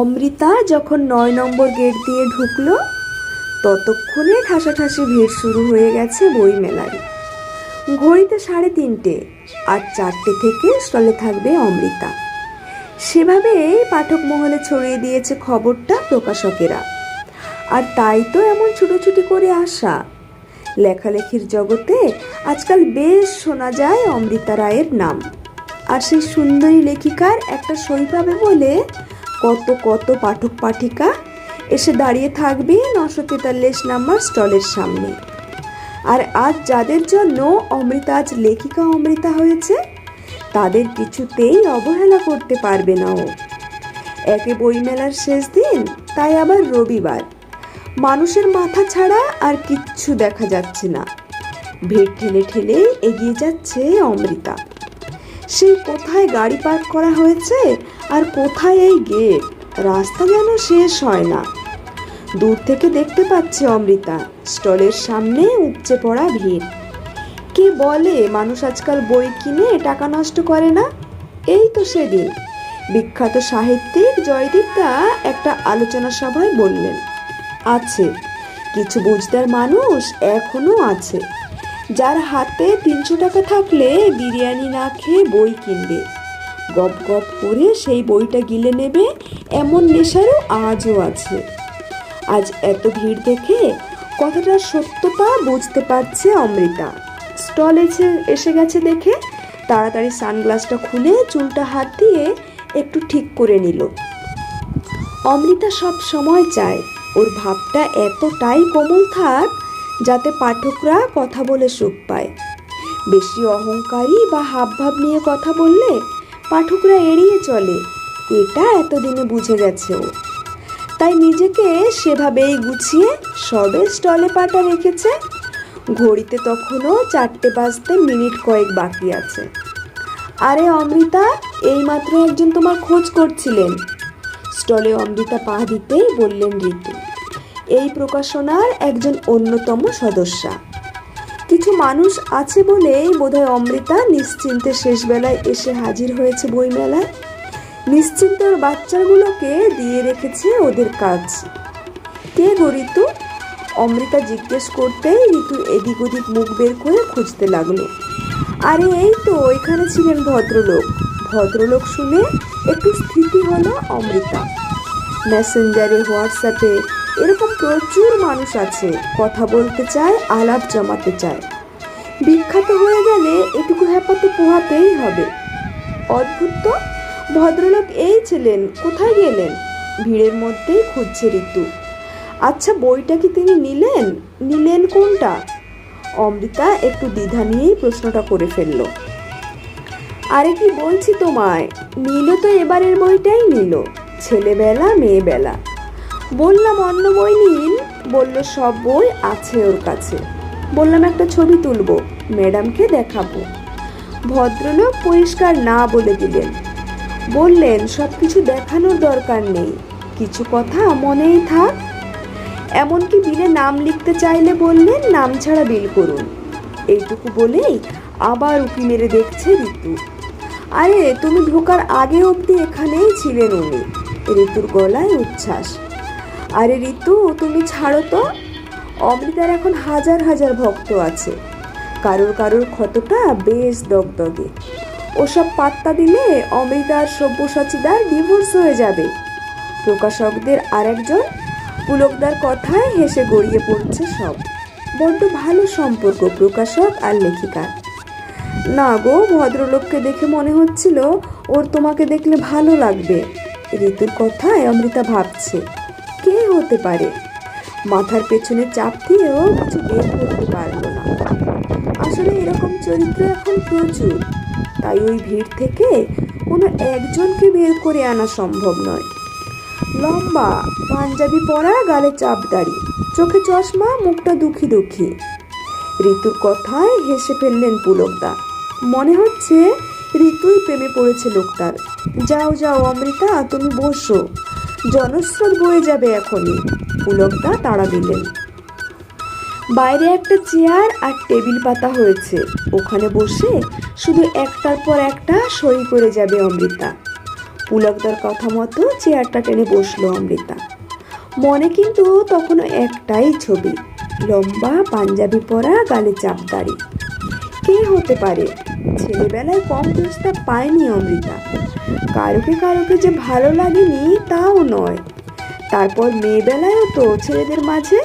অমৃতা যখন নয় নম্বর গেট দিয়ে ঢুকলো, ততক্ষণে ঠাসাঠাসি ভিড় শুরু হয়ে গেছে বই মেলায়। ঘড়িতে সাড়ে তিনটে আর চারটে থেকে স্টলে থাকবে অমৃতা। সেভাবে পাঠক মহলে ছড়িয়ে দিয়েছে খবরটা প্রকাশকেরা। আর তাই তো এমন ছুটোছুটি করে আসা। লেখালেখির জগতে আজকাল বেশ শোনা যায় অমৃতা রায়ের নাম। আর সেই সুন্দরী লেখিকার একটা সই পাবে বলে কত কত পাঠক পাঠিকা এসে দাঁড়িয়ে থাকবে নশো তেতাল্লিশ নাম্বার স্টলের সামনে। আর আজ যাদের জন্য অমৃতা আজ লেখিকা অমৃতা হয়েছে, তাদের কিছুতেই অবহেলা করতে পারবে না ও। একে বইমেলার শেষ দিন, তাই আবার রবিবার। মানুষের মাথা ছাড়া আর কিচ্ছু দেখা যাচ্ছে না। ভিড় ঠেলে ঠেলে এগিয়ে যাচ্ছে অমৃতা। সেই কোথায় গাড়ি পার্ক করা হয়েছে আর কোথায় এই গেট? রাস্তা যেন শেষ হয় না। দূর থেকে দেখতে পাচ্ছে অমৃতা, স্টলের সামনে উপচে পড়া ভিড়। কে বলে মানুষ আজকাল বই কিনে টাকা নষ্ট করে না? এই তো সেদিন। বিখ্যাত সাহিত্যিক জয়দীপদা একটা আলোচনা সভায় বললেন, আছে, কিছু বুঝদার মানুষ এখনও আছে। যার হাতে তিনশো টাকা থাকলে বিরিয়ানি না খেয়ে বই কিনবে। গপ গপ করে সেই বইটা গিলে নেবে, এমন নেশারও আজও আছে। আজ এত ভিড় দেখে কথাটার সত্যতা বুঝতে পারছে অমৃতা। স্টল এসে এসে গেছে দেখে। তাড়াতাড়ি সানগ্লাসটা খুলে চুলটা হাত দিয়ে একটু ঠিক করে নিল। অমৃতা সব সময় চায়, ওর ভাবটা এতটাই কোমল থাক যাতে পাঠকরা কথা বলে সুখ পায়। বেশি অহংকারী বা হাবভাব নিয়ে কথা বললে পাঠকরা এড়িয়ে চলে, এটা এতদিনে বুঝে গেছে ও। তাই নিজেকে সেভাবেই গুছিয়ে সবে স্টলে পাটা রেখেছে। ঘড়িতে তখনও চারটে বাজতে মিনিট কয়েক বাকি আছে। আরে অমৃতা, এইমাত্র একজন তোমার খোঁজ করছিলেন। স্টলে অমৃতা পা দিতেই বললেন ঋতু এই প্রকাশনার একজন অন্যতম সদস্যা। কিছু মানুষ আছে বলেই বোধহয় অমৃতা নিশ্চিন্তে শেষবেলায় এসে হাজির হয়েছে বইমেলায়। নিশ্চিন্ত ওর বাচ্চাগুলোকে দিয়ে রেখেছে ওদের কাজ। কে গো ঋতু? অমৃতা জিজ্ঞেস করতেই ঋতু এদিক ওদিক মুখ বের করে খুঁজতে লাগল। আরে, এই তো এখানে ছিলেন ভদ্রলোক। ভদ্রলোক শুনে একটু স্থিতি হলো অমৃতা। মেসেঞ্জারে হোয়াটসঅ্যাপে এরকম প্রচুর মানুষ আছে, কথা বলতে চায়, আলাপ জমাতে চায়। বিখ্যাত হয়ে গেলে এটুকু হ্যাপাতে পোহাতেই হবে। অদ্ভুত তো, ভদ্রলোক এই ছিলেন, কোথায় গেলেন? ভিড়ের মধ্যেই খুঁজছে ঋতু। আচ্ছা বইটা কি তিনি নিলেন? নিলেন কোনটা? অমৃতা একটু দ্বিধা নিয়েই প্রশ্নটা করে ফেলল। আরে কি বলছি তোমায় নিল তো এবারের বইটাই নিল, ছেলেবেলা, মেয়েবেলা। বললাম অন্য বই নিন। বলল, সব বই আছে ওর কাছে। বললাম, একটা ছবি তুলবো, ম্যাডামকে দেখাবো। ভদ্রলোক পরিষ্কার না বলে দিলেন। বললেন সব কিছু দেখানোর দরকার নেই। কিছু কথা মনেই থাক। এমনকি বিলে নাম লিখতে চাইলে বললেন, নাম ছাড়া বিল করুন। এইটুকু বলেই আবার উকি মেরে দেখছে ঋতু। আরে, তুমি ঢোকার আগে অবধি এখানেই ছিলেন উনি। ঋতুর গলায় উচ্ছ্বাস। আরে ঋতু, তুমি ছাড়ো তো। অমৃতার এখন হাজার হাজার ভক্ত আছে। কারোর কারোর ক্ষতটা বেশ দগদগে। ওসব পাত্তা দিলে অমৃতার সব্যসাচীদার ডিভোর্স হয়ে যাবে। প্রকাশকদের আরেকজন পুলকদার কথায় হেসে গড়িয়ে পড়ছে সব। বড্ড ভালো সম্পর্ক প্রকাশক আর লেখিকার। না গো, ভদ্রলোককে দেখে মনে হচ্ছিল ওর তোমাকে দেখলে ভালো লাগবে। ঋতুর কথায় অমৃতা ভাবছে। কে হতে পারে। মাথার পেছনে চাপ দিয়েও কিছু বের করতে পারল না। আসলে এরকম চরিত্র এখন প্রচুর। তাই ওই ভিড় থেকে কোনো একজনকে বের করে আনা সম্ভব নয়। লম্বা, পাঞ্জাবি পরা, গালে চাপদারি চোখে চশমা, মুখটা দুঃখী দুঃখী। ঋতুর কথায় হেসে ফেললেন পুলকদা। মনে হচ্ছে ঋতুই প্রেমে পড়েছে লোকটার। যাও যাও, অমৃতা, তুমি বসো। জনস্রোত বয়ে যাবে এখনই, পুলকদা তাড়া দিলেন। বাইরে একটা চেয়ার আর টেবিল পাতা হয়েছে। ওখানে বসে শুধু একটার পর একটা সই করে যাবে অমৃতা। পুলকদার কথা মতো চেয়ারটা টেনে বসল অমৃতা। মনে কিন্তু তখনও একটাই ছবি, লম্বা পাঞ্জাবি পরা গালে চাপদারি কে হতে পারে। ছেলেবেলায় কম প্রস্তাব পায়নি অমৃতা। কারোকে কারোকে যে ভালো লাগেনি তাও নয়। তারপর মেয়েবেলায়ও তো ছেলেদের মাঝে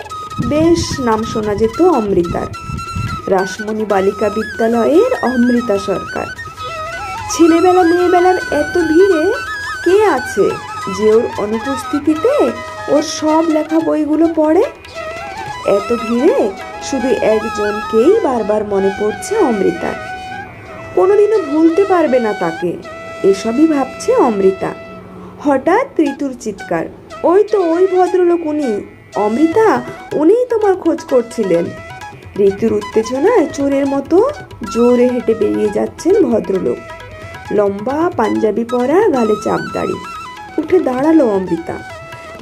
বেশ নাম শোনা যেত অমৃতার। রাসমণি বালিকা বিদ্যালয়ের অমৃতা সরকার। ছেলেবেলা মেয়েবেলার এত ভিড়ে কে আছে যে ওর অনুপস্থিতিতে ওর সব লেখা বইগুলো পড়ে? এত ভিড়ে শুধু একজনকেই বারবার মনে পড়ছে অমৃতার কোনোদিনও ভুলতে পারবে না তাকে। এসবই ভাবছে অমৃতা। হঠাৎ ঋতুর চিৎকার। ওই তো ওই ভদ্রলোক উনি। অমৃতা, উনিই তোমার খোঁজ করছিলেন। ঋতুর উত্তেজনায় চোরের মতো জোরে হেঁটে বেরিয়ে যাচ্ছেন ভদ্রলোক। লম্বা পাঞ্জাবি পরা, গালে চাপদাড়ি উঠে দাঁড়াল অমৃতা।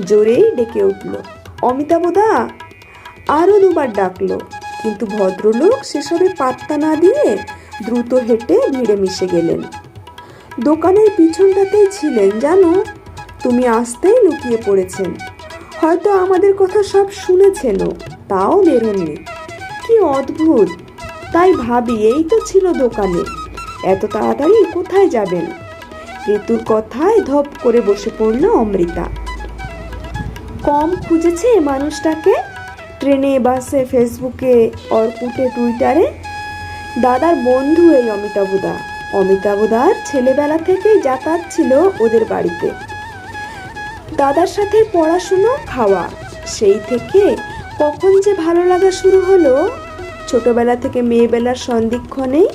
জোরেই ডেকে উঠল। অমিতাভদা আরও দুবার ডাকলো, কিন্তু ভদ্রলোক সেসবে পাত্তা না দিয়ে দ্রুত হেঁটে ভিড়ে মিশে গেলেন। দোকানের পিছনটাতেই ছিলেন, জানো? তুমি আসতেই লুকিয়ে পড়েছেন। হয়তো আমাদের কথা সব শুনেছেনও, তাও বেরোননি। কি অদ্ভুত! তাই ভাবি, এই তো ছিল দোকানে। এত তাড়াতাড়ি কোথায় যাবেন? ঋতুর কথায় ধপ করে বসে পড়ল অমৃতা। কম খুঁজেছে মানুষটাকে? ট্রেনে, বাসে, ফেসবুকে অর্কুটে টুইটারে? দাদার বন্ধু এই অমিতাভদা। অমিতাভদার ছেলেবেলা থেকেই যাতায়াত ছিল ওদের বাড়িতে। দাদার সাথে পড়াশুনো, খাওয়া। সেই থেকে কখন যে ভালো লাগা শুরু হলো, ছোটবেলা থেকে মেয়েবেলার সন্ধিক্ষণেই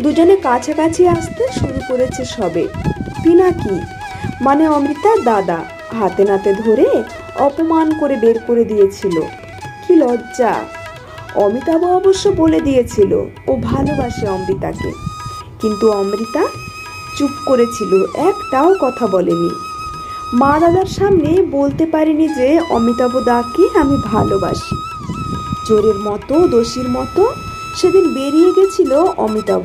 দুজনে কাছাকাছি আসতে শুরু করেছে সবে। পিনাকি মানে অমৃতার দাদা, হাতে নাতে ধরে অপমান করে বের করে দিয়েছিল। কি লজ্জা। অমিতাভ অবশ্য বলে দিয়েছিল, ও ভালোবাসে অমৃতাকে। কিন্তু অমৃতা চুপ করেছিল, একটাও কথা বলেনি। মা দাদার সামনে বলতে পারিনি যে, অমিতাভ দাকে আমি ভালোবাসি। চোরের মতো, দোষীর মতো সেদিন বেরিয়ে গেছিল অমিতাভ।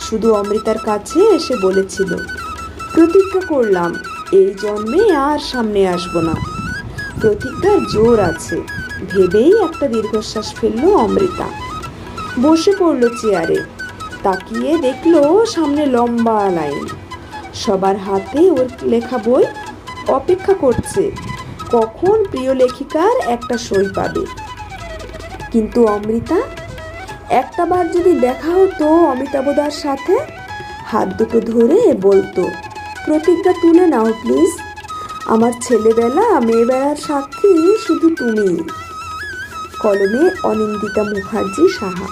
শুধু অমৃতার কাছে এসে বলেছিল, প্রতিজ্ঞা করলাম, এই জন্মে আর সামনে আসব না। প্রতিজ্ঞার জোর আছে। ভেবেই একটা দীর্ঘশ্বাস ফেলল অমৃতা। বসে পড়ল চেয়ারে। তাকিয়ে দেখল সামনে লম্বা লাইন। সবার হাতে ওর লেখা বই অপেক্ষা করছে, কখন প্রিয় লেখিকার একটা সই পাবে। কিন্তু অমৃতা, একটা বার যদি দেখা হতো অমিতাভদার সাথে, হাত দুটো ধরে বলতো প্রতিজ্ঞা তুলে নাও, প্লিজ। আমার ছেলেবেলা, মেয়েবেলার সাক্ষী শুধু তুমি কলমে অনিন্দিতা মুখার্জি সাহা।